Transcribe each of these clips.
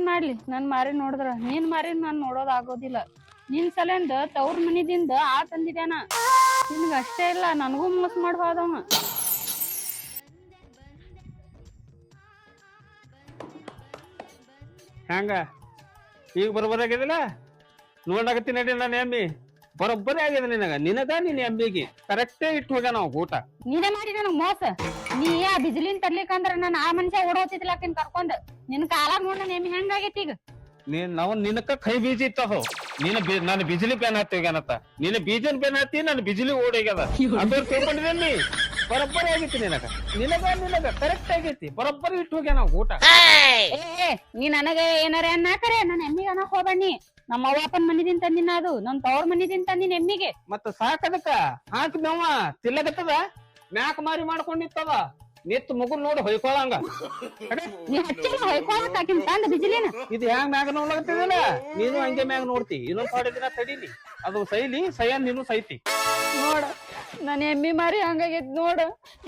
ನನ್ ಮಾರಿ ನೋಡಿದ್ರ. ನೀನ್ ಮಾರಿ ನಾನ್ ನೋಡೋದ್ ಆಗೋದಿಲ್ಲ. ನಿನ್ ಸಲೆಂದ ತವ್ರ ಮನಿದಿಂದ ಆ ತಂದಿದ್ಯಾನ? ನಿನ್ಗ ಅಷ್ಟೇ ಇಲ್ಲ ನನಗೂ ಮೋಸ ಮಾಡಿ ಹೋದವ ಹೆಂಗ ಈಗ ಬರೋಬ್ಬರಿ ಆಗಿದಿಲ್ಲ? ನೋಡಾಕತ್ತಿ ನಡಿ ನಾನು ಎಮ್ಮಿ. ಬರೋಬ್ಬರಿ ಆಗಿದೆ ನಿನಗ. ನಿನಗ ನಿನ್ನ ಎಮ್ಮಿಗೆ. ಕರೆಕ್ಟೇ ಇಟ್ಟು ಹೋಗ್ಯಾನ ನಾವು ಊಟ. ನೀನೇ ಮಾಡಿ ನನಗ್ ಮೋಸ? ನೀ ಆ ಬಿಸಿಲಿನ ತರ್ಲಿಕ್ಕಂದ್ರ ನಾನು ಆ ಮನುಷ್ಯ ಓಡೋತಿದ್ಲ ಆಕಿನ್ ಕರ್ಕೊಂಡ್. ನಿನ್ ಕಾಲ ನೋಡ್ ನನ್ ಹೆಂಗ್ ಹೆಂಗಾಗೈತಿ ಈಗ? ನೀನ್ ನಾವು ನಿನಕ ಕೈ ಬೀಜ ಹೋ ನೀನ ಬಿ- ನಾನು ಬಿಜಿಲಿ ಪೆನ್ ಹತ್ತಿ ಹೋಗ್ಯಾನತ್ತ ನೀನು ಬೀಜನ್ ಪೆನ್ ಹಾಕ್ತಿ ನಾನು ಬಿಜಿಲಿ ಓಡೋಗ್ಯದ. ಅದ್ರ ತಿಳ್ಕೊಂಡಿದ್ದೀನಿ ಬರೋಬ್ಬರಿ ಆಗೈತಿ ನಿನಗ. ನಿನಗ ನಿನಗ ಕರೆಕ್ಟ್ ಆಗೈತಿ. ಬರೋಬ್ಬರಿ ಇಟ್ಟು ಹೋಗ್ಯ ನಾವು ಊಟ. ಏ ಏ, ನೀ ನನಗ ಏನಾರ ಅನ್ನಾಕರೆ ನನ್ ಎಮ್ಮಿಗೆ ಅನ್ನಕ್ ಹೋಗ್ಬೇಡಿ ನಮ್ಮ ಅವ್ವಪ್ಪನ್ ಮನಿದಿಂದ ತಂದಿನ ಅದು ನಮ್ ತವ್ರ ಮನಿದಿಂದ ತಂದಿನ ಎಮ್ಮಿಗೆ. ಮತ್ತ ಸಾಕದಕ್ಕ ಹಾಕ್ ಮೇವ. ತಿಲ್ಲಕತ್ತದ ಮ್ಯಾಕ್ ಮಾರಿ ಮಾಡ್ಕೊಂಡಿತ್ತದ ನಿತ್ ಮುಗುಲ್ ನೋಡಿ ಹೊಯ್ಕೊಳಂಗ. ನೀ ಹಚ್ಚಿಲ್ಲ ಹೊಯ್ಕೊಳಕ್ ಆಕಿನ್ ತಂದ ಬಿಸಿಲಿನ ಇದು ಹ್ಯಾಂಗ ಮ್ಯಾಗ ನೋಡ್ಲಕತ್ತಿದಿಲ್ಲ ನೀನು ಹಂಗೆ ಮ್ಯಾಗ ನೋಡ್ತಿ. ಇನ್ನೊಂದ್ ಥೋಡೆ ದಿನ ತಡೀಲಿ. ಅದು ಸೈಲಿ ಸೈಯನ್ ನೀನು ಸೈತಿ. ನೋಡ ನನ್ ಎಮ್ಮಿ ಮಾರಿ ಹಂಗಾಗಿದ್ ನೋಡ.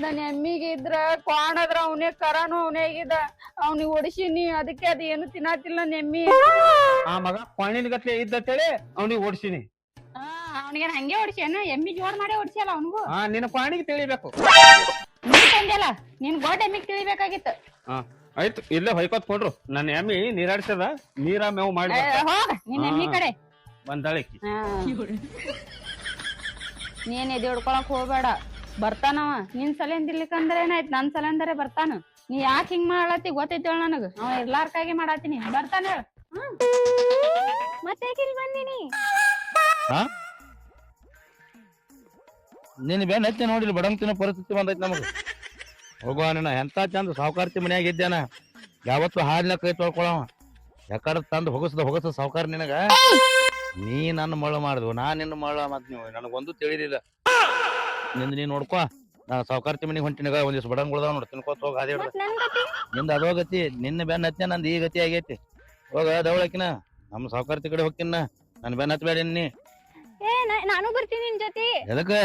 ನನ್ ಎಮ್ಮಿಗೆ ಇದ್ರ ಕ್ವಾಣದ್ರ ಅವನೇ ಕರಾನು ಅವನೇ ಆಗಿದ ಅವ್ನಿಗೆ ಒಡಿಸಿನಿ ಅದಕ್ಕೆ ಅದ ಏನು ತಿನ್ನಾತಿಲ್ಲ ನನ್ ಎಮ್ಮಿ. ಆ ಮಗ ಕ್ವಾಣಿನ ಗತ್ಲೆ ಇದ್ದತ್ತೇಳಿ ಅವ್ನಿಗೆ ಓಡಿಸಿನಿ ಅವನಿಗೆ ಹಂಗೆ ಹೊಡ್ಸ್ಯಾನ ಎಮ್ಮಿ ಜೋಡ್ ಮಾಡಿ ಹೊಡ್ಸ್ಯಲ್ಲ ಅವನಿಗೂ? ಹಾ ನಿನ್ನ ಪಾಣಿಗೆ ತಿಳಿಬೇಕು. ನೀ ನಿನ್ ಗೋಡ್ ಎಮ್ಮಿಗ್ ತಿಳಿಬೇಕಾಗಿತ್ತು. ಹಾ ಆಯ್ತು ಇಲ್ಲೇ ಹೊಯ್ಕೋತ್ ಕೊಡ್ರು. ನನ್ನ ಎಮ್ಮಿ ನೀರಾಡ್ಸದ ನೀರ ಮೇವು ಮಾಡಿ ಏ, ಹೋಗ ನಿನ್ ಎಮ್ಮಿ ಕಡೆ. ಬಂದಾಳಿಕ್ಕಿ ಹಾ. ನೀನ್ ಎದೆ ಹೊಡ್ಕೊಳಕ್ ಹೋಗ್ಬೇಡ. ಬರ್ತಾನವ. ನಿನ್ ಸಲಿಂದ ಇರ್ಲಿಕ್ಕಂದ್ರ ಏನಾಯ್ತು? ನನ್ ಸಲೆಂದರೆ ಬರ್ತಾನ. ನೀ ಯಾಕೆ ಹಿಂಗ್ ಮಾಡ್ಲತ್ತಿ ಗೊತ್ತೈತಿ ಹೇಳ ನನಗ. ಅವ ಇರ್ಲಾರ್ಕಾಗಿ ಮಾಡತ್ತೀನಿ. ಬರ್ತಾನ ಹೇಳ. ಮತ್ತೆ ಇಲ್ಲಿ ಬಂದಿನಿ? ನಿನ್ನ ಬೆನ್ ಹತ್ತಿ ನೋಡಿಲ್ಲ ಬಡಂಗ್ ತಿನ್ನೋ ಪರಿಸ್ಥಿತಿ ಬಂದೈತಿ ನಮಗೆ. ಹೋಗುವ ನಿನ್ನ ಎಂತ ಚಂದ ಸಾವುಕಾರ್ತಿ ಮನ್ಯಾಗ ಇದ್ದೇನ? ಯಾವತ್ತು ಹಾಲಿನ ಕೈ ತೊಳ್ಕೊಳವ. ಯಾಕಡೆ ತಂದು ಹೊಗಸದ ಹೊಗಸ ಸಾವುಕಾರ ನಿನಗ. ನೀ ನನ್ನ ಮಳ ಮಾಡಿದ್ವು ನಾ ನಿನ್ನ ಮಳ ಮತ್ ನೀವು ನನಗೊಂದು ತಿಳಿಲಿಲ್ಲ ನಿಂದ ನೀ ನೋಡ್ಕೊ ನಾ ಸಾವುಕಾರ್ತಿ ಮನೆಗೆ ಹೊಂಟಿನಾಗ ಒಂದಿವ್ಸ ಬಡಂಗ್ ಉಳ್ದಾವ ನೋಡಿ ತಿನ್ಕೋತ ಹೋಗಿ ಅದೇ ನಿಂದ ಅದೋ ಗತಿ ನಿನ್ನ ಬೆನ್ ಹತ್ತಿ ನಂದು ಈ ಗತಿ ಆಗೈತಿ. ಹೋಗ ದವಳಕಿನ ನಮ್ಮ ಸಾವುಕಾರ್ತಿ ಕಡೆ ಹೋಗ್ತೀನ ನನ್ನ ಬೆನ್ ಹತ್ಬೇಡಿ ನೀ. ಏ ನಾನು ಬರ್ತೀನಿ ನಿನ್ ಜೊತೆ. ಎದಕ್ಕೆ?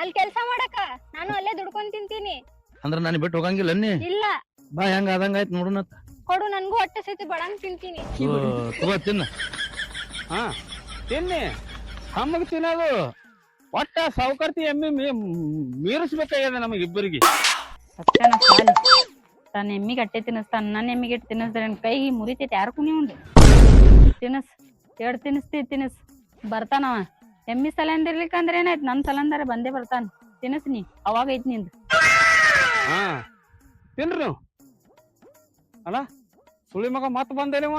ಅಲ್ಲಿ ಕೆಲಸ ಮಾಡಕ ನಾನು ಅಲ್ಲೇ ದುಡ್ಕೊಂಡ್ ತಿಂತೀನಿ. ಅಂದ್ರ ನಾನು ಬಿಟ್ಟು ಹೋಗಂಗಿಲ್ಲ ನೀ ಇಲ್ಲ. ಬಾ ಹೆಂಗ ಆದಂಗ ಆಯ್ತು ನೋಡೋಣ ಕೊಡು ನನ್ಗೂ ಹೊಟ್ಟೆ ಸೈತಿ ಬಡಂಗ್ ತಿಂತೀನಿ. ತಗೋ ತಿನ್ನ. ಹಾ ತಿನ್ನಿ. ಹಮ್ಮಗ್ ತಿನ್ನೋದು. ಒಟ್ಟ ಸಾವುಕಾರ್ತಿ ಎಮ್ಮಿ ಮೀರಿಸ್ಬೇಕಾಗ್ಯದ ನಮಗಿಬ್ಬರಿಗೆ. ಸತ್ಯನ ಸಾಲಿ. ತನ್ನ ಎಮ್ಮಿಗೆ ಅಟ್ಟೆ ತಿನ್ನಿಸ್ತಾನ ನನ್ನ ಎಮ್ಮಿಗೆ ಇಟ್ಟು ತಿನ್ನಿಸ್ತಾರೆ ನನ್ನ ಕೈಗೆ ಮುರಿತೈತಿ ಯಾರು ಕುಣಿಯುಂಡು? ತಿನ್ನಿಸ್ ಎರಡು ತಿನ್ನಿಸ್ತಿ ತಿನ್ನಿಸ್. ಬರ್ತಾನವ. ಎಮ್ಮಿ ಸಲಂದ ಇರ್ಲಿಕ್ಕಂದ್ರೆ ಏನಾಯ್ತು ನನ್ ಸಲಂದಾರ ಬಂದೇ ಬರ್ತಾನ. ತಿನ್ನಿಸ್ ನೀ ಅವಾಗ ಐತ್ನಿಂದ. ಹಾ. ತಿನ್ರಿ ನೀವು. ಅಲ್ಲ ಸುಳಿ ಮಗ ಮತ್ ಬಂದೇನಿವ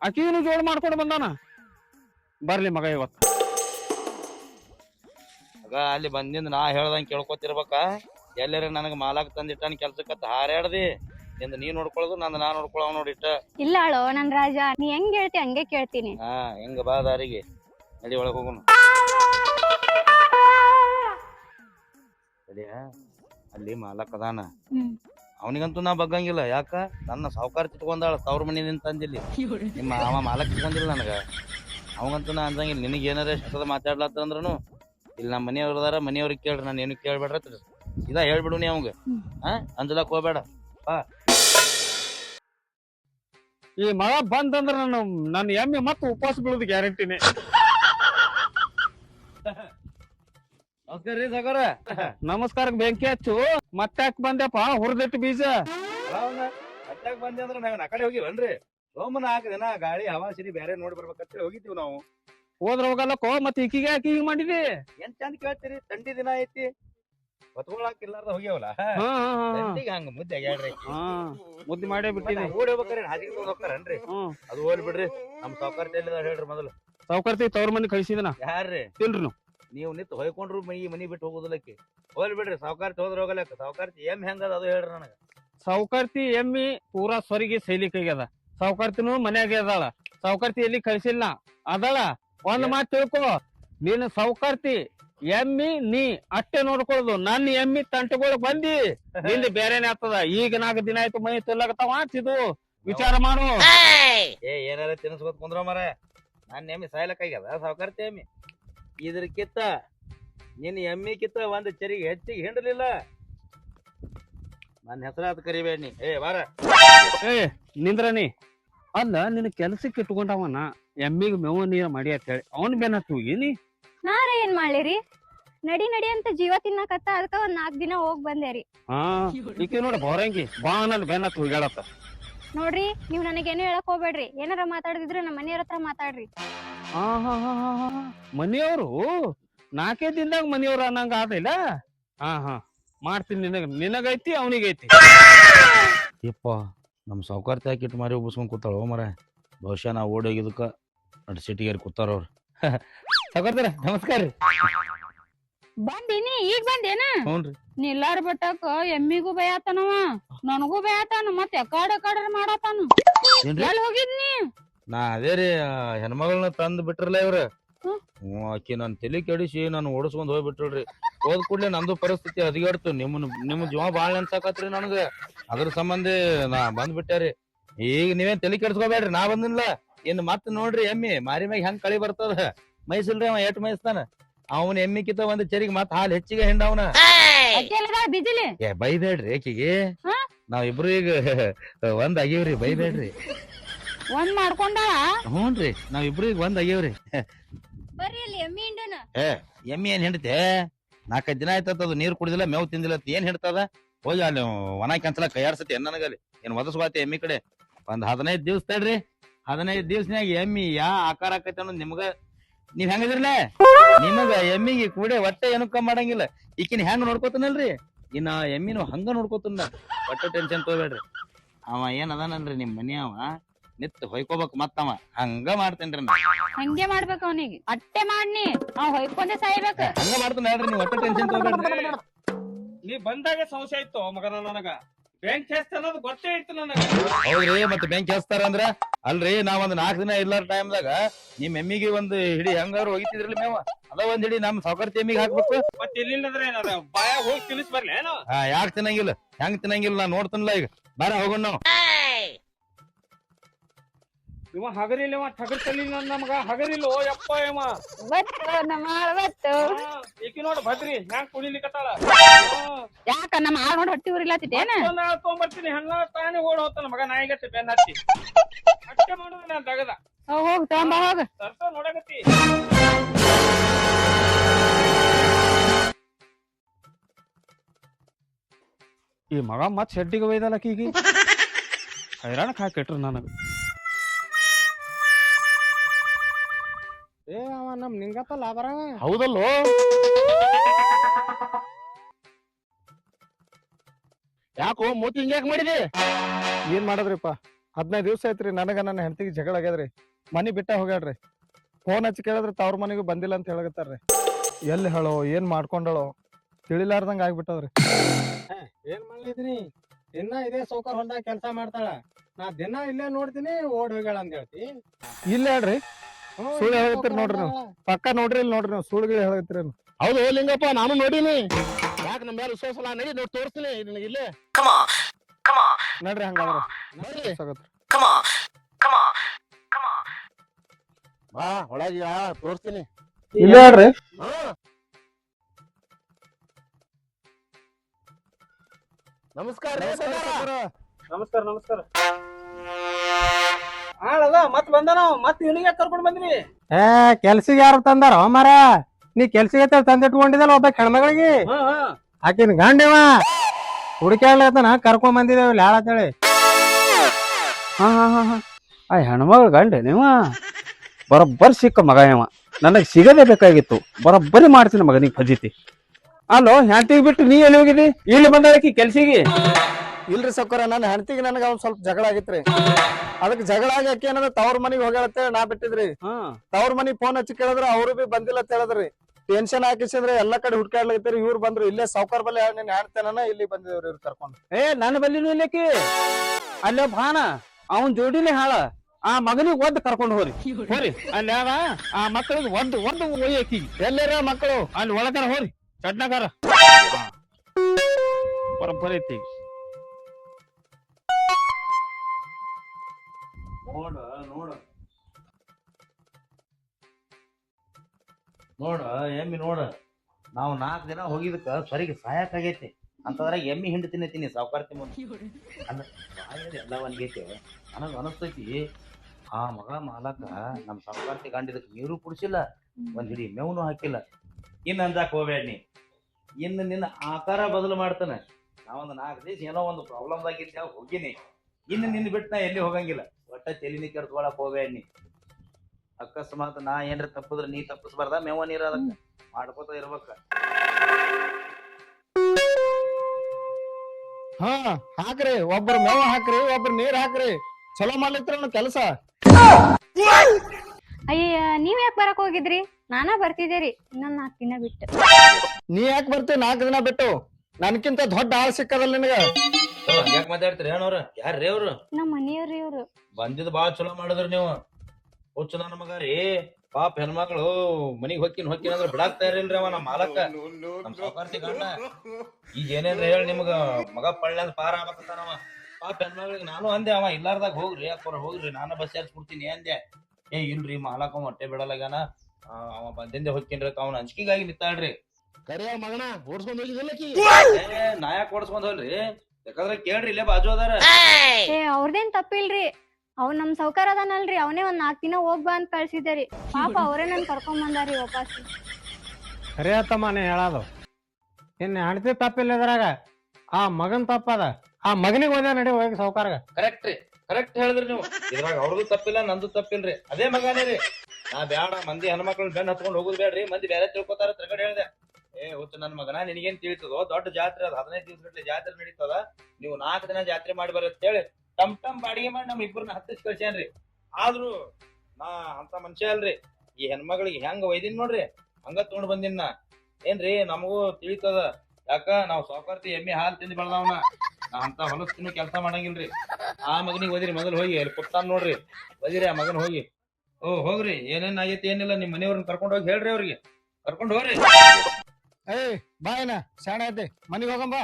ಅಕಿನು ಜೋಡ್ ಮಾಡ್ಕೊಂಡು ಬಂದಾನ? ಬರ್ಲಿ ಮಗ ಇವತ್ತು. ಮಗ ಅಲ್ಲಿ ಬಂದಿಂದ ನಾ ಹೇಳ್ದಂಗ ಕೇಳ್ಕೊತಿರ್ಬೇಕ. ಎಲ್ಲರ ನನಗ ಮಾಲಾಕ್ ತಂದಿಟ್ಟಾನ ಕೆಲ್ಸಕ್ಕ ಹಾರ್ಯಾಡ್ದಿ ನಿಂದ ನೀ ನೋಡ್ಕೊಳ್ಳೋದು ನಂದು ನಾ ನೋಡ್ಕೊಳ್ಳೋ ನೋಡಿಟ್ಟ ಇಲ್ಲ ಅಳೋ ನನ್ ರಾಜ ನೀ ಹೆಂಗ್ ಹೇಳ್ತಿ ಹಂಗೆ ಕೇಳ್ತೀನಿ. ಹಾ ಹೆಂಗ ಬಾ ದಾರಿಗೆ. ನಡಿ ಒಳಗೆ ಹೋಗೋಣ ತಡಿಯ ಅಲ್ಲಿ ಮಾಲಕ್ ಅದಾನ. ಹ್ಮ್. ಅವನಿಗಂತೂ ನಾ ಬಗ್ಗಂಗಿಲ್ಲ. ಯಾಕ? ನನ್ನ ಸಾವುಕಾರ ತಿಟ್ಕೊಂಡಾಳ ತವ್ರ ಮನಿದಿಂದ ತಂದಿಲ್ಲಿ. ನಿಮ್ಮ ಅವ ಮಾಲಕ್ ತಿಟ್ಕೊಂಡಿಲ್ಲ ನನಗ. ಅವಂಗಂತೂ ನಾ ಅಂದಂಗಿಲ್ಲ. ನಿನಗೆ ಏನಾರ ಎಷ್ಟದ ಮಾತಾಡ್ಲತ್ತಂದ್ರನು ಇಲ್ಲಿ ನಮ್ಮ ಮನೆಯವ್ರು ಅದಾರ ಮನೆಯವ್ರಿಗೆ ಕೇಳ್ರಿ. ನಾನು ಏನು ಕೇಳ್ಬೇಡ್ರ ಇದ ಹೇಳ್ಬಿಡು ನೀ ಅವಂಗ. ಹಾ? ಅಂಜಲಕ್ ಹೋಗ್ಬೇಡ. ಈ ಮಗ ಬಂದಂದ್ರ ನಾನು ನನ್ನ ಎಮ್ಮೆ ಮತ್ತೆ ಉಪವಾಸ ಬೀಳೋದು ಗ್ಯಾರಂಟಿನೇ. ನಮಸ್ಕಾರ ರೀ ಸಾಗರ. ನಮಸ್ಕಾರಕ್ಕೆ ಬೆಂಕಿ ಹಚ್ಚು. ಮತ್ತೆ ಯಾಕೆ ಬಂದ್ಯಪ್ಪ? ಹುರಿದಿಟ್ಟು ಬೀಜ. ಅಟ್ಟಾಗ ಬಂದೆ ಅಂದ್ರೆ ನಾವು ಆ ಕಡೆ ಹೋಗಿವನ್ರಿ ಸೋಮನ ನಾಲ್ಕು ದಿನ ಗಾಳಿ ಹವಾ ಸಿರಿ ಬೇರೆ ನೋಡಿ ಬರ್ಬೇಕಂತ ಹೋಗಿದ್ದೀವಿ ನಾವು. ಹೋದ್ರ ಹೋಗಲ್ಲಕ್ಕೋ? ಮತ್ತೆ ಈಕಿಗೆ ಯಾಕೆ ಹಿಂಗ್ ಮಾಡಿದಿ? ಏನ್ ಚಂದ ಕೇಳ್ತೀರಿ? ಥಂಡಿ ದಿನ ಐತಿ. ಹೊತ್ಕೊಳಕ್ ಇಲ್ಲಾರ್ದ ಹೋಗ್ಯಾವಲ್ಲ? ಹಾ ಹಾ ಹಾ. ತಂಡಿಗೆ ಹಂಗ ಮುದ್ದೆ ಹಾ ಮುದ್ದೆ ಮಾಡೇ ಬಿಟ್ಟಿನಿ ಓಡಿ ಹೋಗ್ಬೇಕಾರೆ ಹೋಗ್ತಾರನ್ರಿ? ಹ್ಮ್ ಅದು ಬಿಡ್ರಿ ನಮ್ ಸಾವುಕಾರ ಎಲ್ಲಿದಾರ ಹೇಳ್ರಿ ಮೊದಲು. ಸಾವುಕಾರ್ತಿ ತವ್ರ ಮನೆ ಕಳಿಸಿದನ? ಯಾರ್ರಿ? ತಿನ್ರಿ ನೀವು. ನೀವು ನಿಂತು ಹೊಯ್ಕೊಂಡ್ರು ಮನಿ ಮನಿ ಬಿಟ್ಟು ಹೋಗುದಿಲ್ಲಕ್ಕೆ. ಹೋಗ್ಲಿ ಬಿಡ್ರಿ ಸಾವುಕಾರ್ತಿ ಹೋದ್ರ ಹೋಗಲಕ್ಕ ಸಾವುಕಾರ್ತಿ ಏಮ್ ಹೆಂಗದ ಅದು ಹೇಳ್ರಿ ನನಗ. ಸಾವುಕಾರ್ತಿ ಎಮ್ಮಿ ಪೂರಾ ಸ್ವರಿಗೆ ಸೈಲಿಕ್ ಆಗ್ಯದ. ಸಾವುಕಾರ್ತಿನೂ ಮನ್ಯಾಗ ಅದಾಳ. ಸಾವುಕಾರ್ತಿ ಎಲ್ಲಿ ಕಳ್ಸಿಲ್ಲ ಅದಾಳ. ಒಂದ್ ಮಾತ್ ತಿಳ್ಕೊ. ನೀನು ಸಾವುಕಾರ್ತಿ ಎಮ್ಮಿ ನೀ ಅಟ್ಟೆ ನೋಡ್ಕೊಳ್ಳೋದು. ನನ್ನ ಎಮ್ಮಿ ತಂಟೆಗಳು ಬಂದಿ. ನಿಂದ ಬೇರೆನೆ ಆಗ್ತದ. ಈಗ ನಾಲ್ಕು ದಿನ ಆಯ್ತು ಮೈ ತಿಲ್ಲಕತ್ತಾವ ಇದು ವಿಚಾರ ಮಾಡು. ಏ ಏನಾರ ತಿನ್ಸ್ಕೊತ್ ಕುಂದ್ರ ಮರ ನನ್ನ ಎಮ್ಮಿ ಸಾಯ್ಲಕ್ಕಾಗ್ಯದ ಸಾವುಕಾರ್ತಿ ಎಮ್ಮಿ. ಇದ್ರಕ್ಕಿತ್ತ ನಿನ್ನ ಎಮ್ಮಿ ಕಿತ್ತ ಒಂದ್ ಚರಿಗೆ ಹೆಚ್ಚಿಗೆ ಹಿಂಡಲಿಲ್ಲ. ನನ್ನ ಹೆಸರು ಅದು ಕರಿಬೇಡ ನೀ. ಏ ಬಾರ ಏ ನಿಂದ್ರನಿ ಅಲ್ಲ ನಿನ್ನ ಕೆಲ್ಸಕ್ಕೆ ಇಟ್ಕೊಂಡವನ ಎಮ್ಮಿಗೆ ಮೇವು ನೀರ ಮಾಡಿ ಅಂತ ಹೇಳಿ ಅವನ್ ಬೆನ್ನ ತೂಗಿನಿ ನಾರ ಏನ್ ಮಾಡ್ಲಿರಿ? ನಡಿ ನಡಿ ಅಂತ ಜೀವ ತಿನ್ನಕತ್ತ ಅದಕ್ಕ ಒಂದ್ ನಾಲ್ಕ್ ದಿನ ಹೋಗ್ ಬಂದೆ ರೀ. ಹಾ ಈಕೆ ನೋಡ ಬರಂಗಿ ಬಾ ಬೆನ್ನ ನೋಡ್ರಿ ನೀವ್ ನನಗೇನು ಹೇಳಕ್ ಹೋಗ್ಬೇಡ್ರಿ. ಏನಾರ ಮಾತಾಡಿದ್ರೆ ನಮ್ಮ ಮನೆಯವ್ರ ಹತ್ರ ಮಾತಾಡ್ರಿ. ಹಾ ಹಾ ಹಾ ಹಾ ಹಾ. ಮನಿಯವರು? ನಾಲ್ಕೇ ದಿನದಾಗ ಮನೆಯವ್ರ ಅನ್ನಂಗ ಆದಿಲ್ಲ? ಹಾ ಹಾ. ಮಾಡ್ತೀನಿ ನಿನಗ ನಿನಗೈತಿ ಅವನಿಗೈತಿ. ಯಪ್ಪ ನಮ್ಮ ಸಾವುಕಾರ್ತಿ ಹಾಕಿಟ್ಟು ಮಾರಿ ಉಬ್ಬಿಸ್ಕೊಂಡ್ ಕೂತಾಳ ಮರ. ಬಹುಶಃ ನಾವು ಓಡೋಗಿದ್ದಕ್ಕ ನಡ್ ಸಿಟಿಗೇರಿ ಕೂತಾರ ಅವ್ರು. ತಗೋತಾರ ನಮಸ್ಕಾರ ರೀ. ಬಂದಿನಿ ಈಗ ಬಂದೇನ. ಹ್ಞೂನ್ರಿ ನಿಲ್ಲಾರ ಬಟ್ಟಕ ಎಮ್ಮಿಗೂ ಬಯಾತನವ ನನಗೂ ಬಯಾತಾನ ಮತ್ ಎಕಾಡ್ ಎಕಾಡ ಮಾಡತಾನ. ಏನ್ರಿ? ಎಲ್ ಹೋಗಿದ್ನಿ ನಾ? ಅದೇ ರೀ ಹೆಣ್ಮಗಳನ್ನ ತಂದ್ ಬಿಟ್ರಲ್ಲ ಇವ್ರ. ಹ್ಮ್. ಹ್ಞೂ ಆಕಿ ನನ್ ತಲೆ ಕೆಡಿಸಿ ನಾನು ಓಡಿಸ್ಕೊಂಡ್ ಹೋಗ್ಬಿಟ್ರಲ್ರಿ. ಹೋದ್ ಕೂಡ್ಲೆ ನಂದು ಪರಿಸ್ಥಿತಿ ಹದಗೆಡ್ತು. ನಿಮ್ಮನ್ನ ನಿಮ್ ಜೀವ ಬಾಳ ನೆನ್ಸಾಕತ್ರಿ ನನಗ. ಅದ್ರ ಸಂಬಂಧ ನಾ ಬಂದ್ಬಿಟ್ಟಾರಿ ಈಗ ನೀವೇನ್ ತಲೆ ಕೆಡ್ಸ್ಕೊಬೇಡ್ರಿ ನಾ ಬಂದಿಲ್ಲ ಇನ್ ಮತ್ ನೋಡ್ರಿ ಎಮ್ಮಿ ಮಾರಿ ಮ್ಯಾಗ ಹೆಂಗ್ ಕಳಿ ಬರ್ತದ? ಮೈಸಲ್ರಿ ಅವ ಎಟ್ ಮೈಸ್ತಾನ ಅವನ್ ಎಮ್ಮಿ ಕಿತ್ತ ಒಂದ್ ಚರಿಗೆ ಮತ್ ಹಾಲ್ ಹೆಚ್ಚಿಗೆ ಹಿಂಡ ಅವನ. ಬಿಜಿಲಿ? ಏ ಬೈಬೇಡ್ರಿ ಆಕಿಗೆ ಹಾ? ನಾವ್ ಇಬ್ರು ಈಗ ಒಂದ್ ಆಗೇವ್ರಿ ಬೈಬೇಡ್ರಿ. ಒಂದ್ ಮಾಡ್ಕೊಂಡ ಹ್ಞೂನ್ರಿ ನಾವ್ ಇಬ್ರು ಈಗ ಒಂದ್ ಆಗೇವ್ರಿ ಬರ್ರಿ ಅಲ್ಲಿ ಎಮ್ಮಿ ಹಿಂಡನ. ಎಮ್ಮಿ ಏನ್ ಹಿಂಡತೆ? ನಾಲ್ಕೈದು ದಿನ ಆಯ್ತದ ಅದು ನೀರ್ ಕುಡಿದಿಲ್ಲ ಮೇವ್ ತಿಂದಿಲ್ಲ ಅಂತ ಏನ್ ಹಿಡ್ತದ? ಹೋಗಿ ಅಲ್ಲಿ ಒಣ ಕೆಂಚಲ ಕೈಯಾಡ್ಸತಿ ಏನ್ ನನಗಲ್ಲಿ ಏನ್ ಒದಸ್ವಾತಿ ಎಮ್ಮಿ ಕಡೆ? ಒಂದ್ ಹದಿನೈದು ದಿವ್ಸ ತಡ್ರಿ. ಹದಿನೈದು ದಿವ್ಸನ್ಯಾಗ ಎಮ್ಮಿ ಯಾ ಆಕಾರ ಆಕೈತಿ ಅನ್ನೋದು ನಿಮ್ಗ ನೀವ್ ಹೆಂಗದಿರ್ಲೆ? ನಿಮಗ ಎಮ್ಮಿಗೆ ಕೂಡೆ ಒಟ್ಟೆ ಏನಕ್ಕ ಮಾಡಂಗಿಲ್ಲ. ಈಕಿನ ಹೆಂಗ್ ನೋಡ್ಕೋತಾನಲ್ರಿ? ಇನ್ನ ಎಮ್ಮಿನ ಹಂಗ ನೋಡ್ಕೋತಾನ. ಒಟ್ಟೆ ಟೆನ್ಷನ್ ತಗೋಬೇಡ್ರಿ. ಅವ ಏನ್ ಅದಾನನ್ರಿ ನಿಮ್ ಮನಿ ಅವ? ನಿತ್ ಹೊಯ್ಕೋಬೇಕ್ ಮತ್ತವ ಹಂಗ ಮಾಡ್ತೇನ್ರಿ ನಾ. ಹಂಗೆ ಮಾಡ್ಬೇಕು ಅವನಿಗೆ. ಅಟ್ಟೆ ಮಾಡ್ನಿ. ಅವ್ ಹೊಯ್ಕೊಂಡೆ ಸಾಯ್ಬೇಕ. ಹಂಗ ಮಾಡ್ತಾನ ಹೇಳ್ರಿ ನೀವ್ ಒಟ್ಟೆ ಟೆನ್ಷನ್ ತಗೋಬೇಡ್ರಿ. ನೀ ಬಂದಾಗ ಸಂಶಯ ಇತ್ತು ಮಗನ ನನಗ. ಬ್ಯಾಂಕ್ ಹೆಚ್ಚ ಅನ್ನೋದು ಗೊತ್ತೇ ಇತ್ತು ನನಗ. ಹೌದ್ರಿ ಮತ್ತೆ ಬೆಂಕಿ ಹಚ್ತಾರ ಅಂದ್ರ? ಅಲ್ರಿ ನಾವ್ ಒಂದ್ ನಾಲ್ಕ್ ದಿನ ಇಲ್ಲಾರ ಟೈಮ್ದಾಗ ನಿಮ್ ಎಮ್ಮಿಗೆ ಒಂದ್ ಹಿಡಿ ಹೆಂಗಾರು ಒಗಿತಿದ್ರಲ್ಲ ಮೇವ. ಅದ ಒಂದ್ ಹಿಡಿ ನಮ್ ಸೌಕರ್ತಿ ಎಮ್ಮಿಗೆ ಹಾಕ್ಬೇಕು. ಮತ್ತೆ ಎಲ್ಲಿಲ್ಲದ್ರೆ ಏನಾರ ಬಾಯಾಗ ಹೋಗಿ ತಿನ್ನಿಸ್ ಬರ್ಲಿ ಏನೋ? ಹಾ ಯಾಕ್ ತಿನ್ನಂಗಿಲ್ಲ? ಹೆಂಗ್ ತಿನ್ನಂಗಿಲ್ಲ? ನಾ ನೋಡ್ತೀನಲ್ಲ ಈಗ. ಬಾರ ಹೋಗೋಣ ನಾವು. ಇವ ಹಗರಿಲ್ಲ ಇವ ಠಗರ್ತಲಿ ನನ್ ನಮಗ ಹಗರಿಲ್ಲ ಓ ಯಪ್ಪ ಇವ. ಬತ್ತು ನಮ್ಮ ಆಳ್ ಬತ್ತು ಈಕಿ ನೋಡು ಭದ್ರಿ ಹ್ಯಾಂಗ್ ಕುಡಿಲಿಕತ್ತಾಳ. ಯಾಕ ನಮ್ಮ ಆಳ್ ನೋಡಿ ಹೊಟ್ಟಿ ಉರಿಲಾತಿತ್ತೇನ ತೊಗೊಂಬರ್ತೀನಿ ಹಂಗ ತಾನೇ ಓಡ್ ಹೋಗ್ತಾನ ಮಗ ನಾಯಿಗತ್ತೆ ಬೆನ್ನ ಹತ್ತಿ. ಅಷ್ಟೇ ಮಾಡೋದು ನಾನು ತಗದ. ಹೋಗ್ ಹೋಗ್. ತಗೊಂಬ ಹೋಗ ಸರ್ತ ನೋಡಕತ್ತಿ ಈ ಮಗ ಮತ್ ಶೆಡ್ಡಿಗೆ ಒಯ್ದಲ್ಲ ಕೀಗಿ ಹೈರಾಣ ಹಾಕಿಟ್ರು ನನಗ. ನಮ್ ನಿಂಗಪ್ಪ ಲಾಭರ? ಹೌದಲ್ಲೋ? ಯಾಕೋ ಮೂತಿ ಹಿಂಗ್ಯಾಕ್ ಮಾಡಿದಿ? ಏನ್ ಮಾಡದ್ರಿಪ್ಪ? ಹದಿನೈದು ದಿವಸ ಐತ್ರಿ ನನಗ ನನ್ನ ಹೆಂಡತಿಗೆ ಜಗಳ ಆಗ್ಯದ್ರಿ. ಮನಿ ಬಿಟ್ಟ ಹೋಗ್ಯಾಡ್ರಿ ಫೋನ್ ಹಚ್ಚಿ ಕೇಳಿದ್ರೆ ತವ್ರ ಮನೆಗೂ ಬಂದಿಲ್ಲ ಅಂತ ಹೇಳಕತ್ತಾರ್ರಿ. ಎಲ್ಲಿ ಹೇಳೋ ಏನ್ ಮಾಡ್ಕೊಂಡಳೋ ತಿಳಿಲಾರ್ದಂಗ ಆಗ್ಬಿಟ್ಟದ್ರಿ. ಏನ್ ಮಾಡ್ಲಿದ್ರಿ? ದಿನ ಇದೇ ಸೌಕರ್ ಹೊಲ್ದಾಗ ಕೆಲಸ ಮಾಡ್ತಾಳ. ನಾ ದಿನ ಇಲ್ಲೇ ನೋಡ್ತೀನಿ ಓಡ್ ಹೋಗ್ಯಾಳ ಅಂತ ಹೇಳ್ತಿ. ಇಲ್ಲ ಹೇಳ್ರಿ. ಸುಳ್ಳು ಹೇಳತ್ತೀರಿ ನೋಡ್ರಿ ನೀವು. ಪಕ್ಕ ನೋಡ್ರಿ ಇಲ್ಲಿ ನೋಡ್ರಿ ನೀವು. ಸುಳ್ಳುಗಳು ಹೇಳತ್ತೀರಿ ಹೌದು ಲಿಂಗಪ್ಪ ನಾನು ನೋಡೀನಿ. ಯಾಕೆ ನಮ್ಮ ಮೇಲೆ ವಿಶ್ವಾಸ ಇಲ್ಲ? ನಡಿ ನೋಡಿ ತೋರಿಸ್ತೀನಿ. ನಿನಗೆ ಇಲ್ಲೇ. ನಡ್ರಿ ಹಂಗಾದ್ರೆ ನಡ್ರಿ. ಸಾಕತ್ರಿ. ಬಾ ಒಳಗೆ ತೋರಿಸ್ತೀನಿ. ಇಲ್ಲೇ ಹೇಳ್ರಿ ನಮಸ್ಕಾರ ರೀ ನಮಸ್ಕಾರ ಸೌಕಾರ. ಸಾವ್ಕಾರ. ನಮಸ್ಕಾರ ನಮಸ್ಕಾರ. ಆಳದ ಮತ್ ಬಂದಾನ ಮತ್ ಇವನಿಗೆ ಕರ್ಕೊಂಡ್ ಬಂದ್ರಿ ಏ ಕೆಲ್ಸಿಗೆ ಯಾರು ತಂದಾರ ಮಾರ ನೀ ಕೆಲ್ಸಿಗೆ ತಂದಿಟ್ಕೊಂಡಿದ್ದಲ್ಲ ಒಬ್ಬ ಹೆಣ್ಮಗಳಿಗೆ ಹಾ ಹಾ. ಆಕಿನ ಗಂಡಿವ? ಹುಡುಕ್ಯಾಡ್ಲತ್ತನ ಕರ್ಕೊಂಡ್ ಬಂದಿದ್ದೇವೆ ಇಲ್ಲಿ ಹೇಳತ್ತೇಳಿ ಹಾ ಹಾ ಹಾ ಹಾ. ಆ ಹೆಣ್ಮಗಳು ಗಂಡ ನೀವ? ಬರೋಬ್ಬರಿ ಸಿಕ್ಕ ಮಗ ಇವ. ನನಗೆ ಸಿಗದೇ ಬೇಕಾಗಿತ್ತು. ಬರೋಬ್ಬರಿ ಮಾಡ್ತೀನಿ ಮಗನಿಗೆ ಫಜಿತಿ. ಅಲ್ಲೋ ಹೆಂಡತಿಗೆ ಬಿಟ್ಟು ನೀ ಎಲ್ಲಿ ಹೋಗಿದಿ ಇಲ್ಲಿ ಬಂದಿ ಕೆಲ್ಸಿಗೆ. ಇಲ್ರಿ ಸೌಕರ ನನ್ನ ಹೆಂಡತಿಗೆ ನನಗ ಒಂದ್ ಸ್ವಲ್ಪ ಜಗಳ ಆಗಿತ್ರಿ. ಅದಕ್ಕೆ ಜಗಳ ಆಗಕ್ಕೆ ಏನಂದ್ರೆ ಏನದ ತವ್ರ ಮನಿಗೆ ಹೋಗ್ಯಾಳತ್ತೆ ನಾ ಬಿಟ್ಟಿದ್ರಿ. ತವ್ರ ಮನಿಗ್ ಫೋನ್ ಹಚ್ಚಿ ಕೇಳಿದ್ರೆ ಅವ್ರು ಬಿ ಬಂದಿಲ್ಲ ಅಂತ ಹೇಳಿದ್ರಿ. ಟೆನ್ಷನ್ ಹಾಕಿಸಿದ್ರೆ ಎಲ್ಲಾ ಕಡೆ ಹುಡ್ಕಾಡ್ಲಿಕ್ಕೆ ಇವ್ರು ಬಂದ್ರು. ಇಲ್ಲೇ ಸೌಕರ್ ಬಲ್ಲಿ ನೀನ್ ಹೇಳ್ತೇನ ಇಲ್ಲಿ ಬಂದಿದ್ರು ಇವ್ರು ಕರ್ಕೊಂಡು. ಏ ನನ್ನ ಬಲ್ಲಿನೂ ಇಲ್ಲಕಿ ಅಲ್ಲೇ ಭಾನ ಅವನ್ ಜೋಡಿನೇ ಹಾಳ. ಆ ಮಗನಿಗೆ ಒದ್ದು ಕರ್ಕೊಂಡು ಹೋರಿ ಹೋರಿ ಅಲ್ಲಿ ಆ ಮಕ್ಕಳಿಗೆ ಒಂದು ಒಂದು ಒಯ್ಯಕಿ ಎಲ್ಲರ ಮಕ್ಕಳು? ಅಲ್ಲಿ ಒಳಗಾರ ಹೋರಿ ಚಡ್ನಗಾರ. ಪರಂಪರೆ ಐತಿ. ಎಮ್ಮಿ ನೋಡ. ನಾವು ನಾಲ್ಕು ದಿನ ಹೋಗಿದಕ್ಕ ಸರಿಗೆ ಸಾಯಕಾಗೈತಿ ಅಂತಂದ್ರೆ ಎಮ್ಮಿ ಹಿಂಡಿ ತಿನ್ನತೀನಿ ಸಾವುಕಾರ್ತಿ ಮುಂದೆ. ಎಲ್ಲ ಒಂದೈತೆ ನನಗೆ ಅನಿಸ್ತೈತಿ, ಆ ಮಗ ಮಾಲಕ ನಮ್ಮ ಸಾವುಕಾರ್ತಿ ಗಂಡಿದಕ್ಕೆ ನೀರು ಕುಡಿಸಿಲ್ಲ, ಒಂದ್ ಹಿಡಿ ಮೇವನು ಹಾಕಿಲ್ಲ. ಇನ್ನು ಅಂದಾಕ ಹೋಗ್ಬೇಡ ಇನ್ನು ನಿನ್ನ ಆಕಾರ ಬದಲು ಮಾಡ್ತಾನೆ. ನಾವೊಂದು ನಾಲ್ಕು ದಿವಸ ಏನೋ ಒಂದು ಪ್ರಾಬ್ಲಮ್ ಆಗಿದ್ದೆ ಹೋಗಿನಿ. ಇನ್ನು ನಿನ್ನ ಬಿಟ್ಟು ನಾ ಎಲ್ಲಿ ಹೋಗಂಗಿಲ್ಲ. ಒಟ್ಟ ತಲೆನಿ ಕೆಡ್ಸ್ಕೊಳಕ್ ಹೋಗ್ಬೇಡ ಅಕಸ್ಮಾತ್ ನಾ ಏನ್ರ ತಪ್ಪಿದ್ರೆ ನೀ ತಪ್ಪಿಸ್ಬಾರ್ದ ಮೇವ ನೀರ ಅದಕ್ಕೆ. ಮಾಡ್ಕೋತ ಇರ್ಬೇಕ. ಹಾ ಹಾಕ್ರಿ ಒಬ್ರ ಮೇವ ಹಾಕ್ರಿ ಒಬ್ರ ನೀರ್ ಹಾಕ್ರಿ. ಚಲೋ ಮಾಡ್ಲಿತ್ರ ಕೆಲಸ? ಅಯ್ಯ ನೀವ್ ಯಾಕೆ ಬರಕ್ ಹೋಗಿದ್ರಿ? ನಾನಾ ಬರ್ತಿದ್ದೀರಿ ಇನ್ನೊಂದ್ ನಾಲ್ಕು ದಿನ ಬಿಟ್ಟು. ನೀ ಯಾಕೆ ಬರ್ತಿ ನಾಲ್ಕು ದಿನ ಬಿಟ್ಟು? ನನ್ಕಿಂತ ದೊಡ್ಡ ಆಳ್ ಸಿಕ್ಕದಲ್ಲ ನಿನಗ? ಯಾಕೆ ಮಾತಾಡ್ತೀರಿ ಏನವ್ರ? ಯಾರ್ರಿ ಅವ್ರು? ನಮ್ಮ ಮನೆಯವ್ರಿ ಇವ್ರು ಬಂದಿದ್ ಬಾಳ ಚಲೋ ಮಾಡಿದ್ರಿ ನೀವು. ಹುಚ್ಚು ನನ್ನ ಮಗ ರೀ. ಪಾಪ ಹೆಣ್ಮಕ್ಳು ಮನಿಗ್ ಹೊಕ್ಕಿನ ಹೊಕ್ಕಿನ ಅಂದ್ರೆ ಬಿಡಾಕ್ ತಯಾರಿಲ್ರಿ ಅವ ನಮ್ಮ ಮಾಲಕ್ಕ. ನಮ್ ಸಾವುಕಾರ್ತಿ ಗಂಡ. ಈಗ ಏನೇನ್ ಹೇಳಿ ನಿಮ್ಗ ಮಗ ಪಳ್ಳ ಪಾರ ಆಗ್ಬೇಕಂತಾನವ ಪಾಪ ಹೆಣ್ಮಕ್ಳಿಗೆ ನಾನು ಅಂದೆ ಅವ ಇಲ್ಲಾರ್ದಾಗ ಹೋಗ್ರಿ ಅಪ್ಪರ ಹೋಗ್ರಿ ನಾನು ಬಸ್ ಸೇರಿಸ್ಬಿಡ್ತೀನಿ ಅಂದೆ. ಏ ಇಲ್ರಿ ಮಾಲಕ ಹೊಟ್ಟೆ ಬಿಡಲಾಗ್ಯಾನ ಅವ ಬಂದಿಂದ ಹೊಕ್ಕಿನ್ರಿ ಅವ್ನ ಅಂಜಿಕೆಗಾಗಿ ನಿತ್ತಾಳ್ರಿ ಕರಿಯ ಮಗನ ಓಡ್ಸ್ಕೊಂಡ್ ಹೋಗಿದಿಲ್ಲ ಏ ನಾಯಕ್ ಓಡಿಸ್ಕೊಂಡ್ ಹೋಗ್ರಿ ಯಾಕಂದ್ರೆ ಕೇಳ್ರಿ ಇಲ್ಲೇ ಬಾಜು ಅದಾರ. ಏ ಅವ್ರದೇನ್ ತಪ್ಪಿಲ್ರಿ? ಅವ್ ನಮ್ ಸೌಕಾರ ಅದಾನಲ್ರಿ ಅವನೇ ಒಂದ್ ನಾಕ್ ದಿನ ಹೋಗ್ ಬಾ ಅಂತ ಕಳ್ಸಿದಾರಿ ಪಾಪ ಅವರೇ ನನ್ ಕರ್ಕೊಂಡ್ ಬಂದಾರಿ ವಾಪಸ್. ಖರೆ ತಮ್ಮನೆ ಹೇಳೋದು. ಇನ್ನು ಹೆಣ್ತಿ ತಪ್ಪಿಲ್ಲ ಇದ್ರಾಗ. ಆ ಮಗನ್ ತಪ್ಪದ. ಆ ಮಗನಿಗೆ ಒಂದೇ ನಡಿ ಹೋಗಿ ಸಾವುಕಾರ್ಗ ಕರೆಕ್ಟ್ ರೀ. ಕರೆಕ್ಟ್ ಹೇಳಿದ್ರಿ ನೀವು. ಇದ್ರಾಗ ಅವ್ರದ್ದು ತಪ್ಪಿಲ್ಲ ನಂದು ತಪ್ಪಿಲ್ರಿ. ಅದೇ ಮಗನೇ ರೀ. ನಾ ಬೇಡ ಮಂದಿ ಹೆಣ್ಮಕ್ಳು ಬೆನ್ ಹತ್ಕೊಂಡು ಹೋಗುದು ಬೇಡ್ರಿ ಮಂದಿ ಬೇರೆ ತಿಳ್ಕೊತಾರ ತಿರ್ಗಡೆ ಹೇಳ್ದೆ. ಏ ಹುಚ್ಚು ನನ್ನ ಮಗನ ನಿನಗೇನ್ ತಿಳಿತದೋ? ದೊಡ್ಡ ಜಾತ್ರೆ ಅದ ಹದಿನೈದು ದಿವಸ ಜಾತ್ರೆ ನಡೀತದ. ನೀವು ನಾಲ್ಕು ದಿನ ಜಾತ್ರೆ ಮಾಡಿ ಬರತ್ ಹೇಳಿ ಟಮ್ ಟಮ್ ಬಾಡಿಗೆ ಮಾಡಿ ನಮ್ ಇಬ್ಬರನ್ನ ಹತ್ತಿಸ್ ಕಳ್ಸ್ಯಾನ್ರಿ. ಆದ್ರೂ ನಾ ಅಂತ ಮನುಷ್ಯ ಅಲ್ರಿ, ಈ ಹೆಣ್ಮಗಳಿಗೆ ಹೆಂಗ ಒಯ್ದಿನ್ ನೋಡ್ರಿ, ಹಂಗ ತಗೊಂಡ್ ಬಂದಿನ್ ನಾ. ಏನ್ರಿ, ನಮಗೂ ತಿಳಿತದ. ಯಾಕ, ನಾವ್ ಸಾವುಕಾರ್ತಿ ಎಮ್ಮೆ ಹಾಲ್ ತಿಂದು ಬೆಳ್ದವನ. ನಾ ಅಂತ ಹೊಲಸ್ತಿನೂ ಕೆಲಸ ಮಾಡಂಗಿಲ್ರಿ. ಆ ಮಗನಿಗೆ ಓದಿರಿ ಮೊದಲು ಹೋಗಿ ಅಲ್ಲಿ ಕುತ್ತಾನ್ ನೋಡ್ರಿ. ಓದಿರಿ ಆ ಮಗನ್ ಹೋಗಿ. ಓ, ಹೋಗ್ರಿ, ಏನೇನ್ ಆಗೈತಿ, ಏನಿಲ್ಲ, ನಿಮ್ ಮನೆಯವ್ರನ್ನ ಕರ್ಕೊಂಡ್ ಹೋಗಿ ಹೇಳ್ರಿ ಅವ್ರಿಗೆ. ಕರ್ಕೊಂಡ್ ಹೋಗ್ರಿ. ಏಯ್ ಬಾಯನ ಶಾಣ ಐತಿ ಮನಿಗ್ ಹೋಗಂಬ.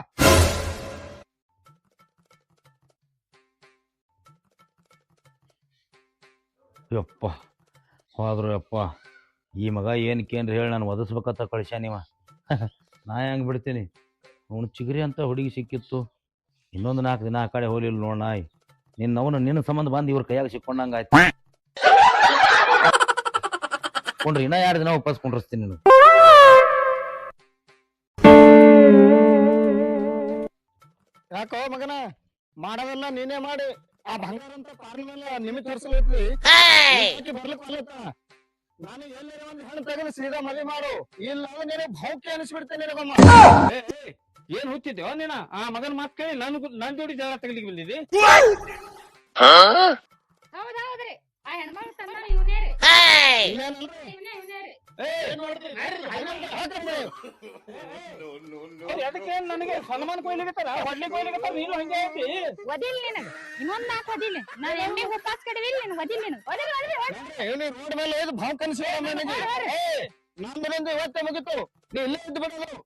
ಯಪ್ಪ, ಹೋದ್ರು ಯಪ್ಪ. ಈ ಮಗ ಏನು ಕೇನ್ರಿ ಹೇಳಿ ನಾನು ಒದಿಸ್ಬೇಕಂತ ಕಳ್ಸ್ಯಾನಿವ ನಾ ಹೆಂಗ್ ಬಿಡ್ತೀನಿ? ಅವನು ಚಿಗರಿ ಅಂತ ಹುಡುಗಿ ಸಿಕ್ಕಿತ್ತು. ಇನ್ನೊಂದು ನಾಲ್ಕು ದಿನ ಆ ಕಡೆ ಹೋಲಿಲ್ಲ ನೋಡ ನಾಯಿ. ನಿನ್ನ ಅವನು ನಿನ್ನ ಸಂಬಂಧ ಬಂದು ಇವ್ರ ಕೈಯಾಗ ಸಿಕ್ಕೊಂಡಂಗ ಆಯ್ತು. ಕೊಂಡ್ರಿ, ಇನ್ನ ಎರಡು ದಿನ ವಾಪಸ್ ಕುಂಡ್ರಸ್ತೀನಿ ನೀನು? ಯಾಕೋ ಮಗನ ಮಾಡೋದೆಲ್ಲ ನೀನೇ ಮಾಡಿ. ಆ ಬಂಗಾರ ಅಂತ ಪಾರ್ಲ ಮೇಲೆ ನಿಮಿತ್ ಹರ್ಸಲೈತಿ ಬರ್ಲಿಕ್ಕೆ ಬರ್ಲತ್ತ? ನಾನು ಎಲ್ಲರ ಒಂದು ಹೆಣ್ಣು ತೆಗೆದು ಸೀದಾ ಮದುವೆ ಮಾಡು. ಇಲ್ಲ ನೀನು ಭೌಕೆ ಅನಿಸ್ಬಿಡ್ತೇನೆ ನಿನಗೊಮ್ಮ ಏ, ಏ, ಏನ್ ಹುಚ್ಚಿದ್ಯೋ ನೀನ? ಆ ಮಗನ್ ಮಾತ್ ಕೇಳಿ ನನ್ ನನ್ ಜೋಡಿ ಜಗಳ ತಗಲಿಕ್ಕೆ ಬಂದಿದ್ದೆ? ಹೌದೌದ್ರಿ ಆ ಹೆಣ್ಮಗ್ ತಂದ ಇವನೇ ರೀ? ಇವನೇ. ಇವನೇ ರೀ ಏನ್ ಮಾಡ್ತೀರಿ? ಹಾಕಂದ್ರೆ ಹಾಕಂದ್ರೆ. ಅವ್ರ್ ಅದಕ್ಕೆ ನನಗೆ ಸನ್ಮಾನ ಕೊಯ್ಲಿಗತ್ತಾರ ಹೊಡ್ಲಿ ಕೊಯ್ಲಿಗತ್ತಾರ ನೀನು ಹಂಗೆ ಐತಿ ಒದಿಲ್ ನಿನಗ ಇನ್ನೊಂದ್ ನಾಲ್ಕು ಒದಿಲ್ ನಾನು ಎಮ್ಮೆ ಉಪಾಸ್ ಕಡಿವಿಲ್ ನಿನ್ ಒದಿಲ್ ನೀನು. ಒದಿಲ್ ಒದಿಲ್. ರೋಡ್ ಮೇಲೆ ಇದು ಭಾವ ಕನಸು ನನಗೆ. ಏ, ನಮ್ಮಿಂದ ಇವತ್ತೇ ಮುಗಿತು. ನೀ ಇಲ್ಲೇ ಇದ್ದು ಬಿಡೋದು.